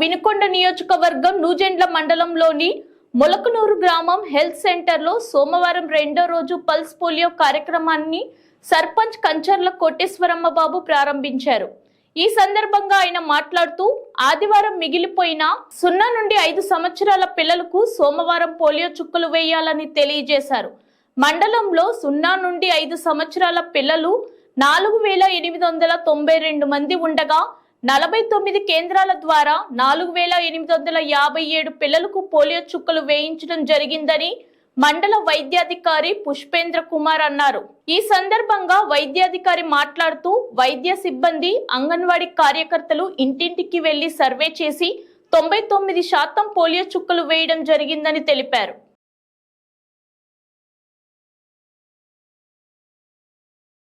వినుకొండ నియోజకవర్గం నూజెండ్ల మండలంలోని మొలకనూరు గ్రామం హెల్త్ సెంటర్లో సోమవారం రెండో రోజు పల్స్ పోలియో కార్యక్రమాన్ని సర్పంచ్ కంచర్ల కోటేశ్వరమ్మ బాబు ప్రారంభించారు. ఈ సందర్భంగా ఆయన మాట్లాడుతూ ఆదివారం మిగిలిపోయిన సున్నా నుండి ఐదు సంవత్సరాల పిల్లలకు సోమవారం పోలియో చుక్కలు వేయాలని తెలియజేశారు. మండలంలో సున్నా నుండి ఐదు సంవత్సరాల పిల్లలు నాలుగు వేల ఎనిమిది వందల తొంభై రెండు మంది ఉండగా నలభై తొమ్మిది కేంద్రాల ద్వారా నాలుగు వేల ఎనిమిది వందల యాభై ఏడు పిల్లలకు పోలియో చుక్కలు వేయించడం జరిగిందని మండల వైద్యాధికారి పుష్పేంద్ర కుమార్ అన్నారు. ఈ సందర్భంగా వైద్యాధికారి మాట్లాడుతూ వైద్య సిబ్బంది అంగన్వాడీ కార్యకర్తలు ఇంటింటికి వెళ్ళి సర్వే చేసి తొంభై తొమ్మిది శాతం పోలియో చుక్కలు వేయడం జరిగిందని తెలిపారు.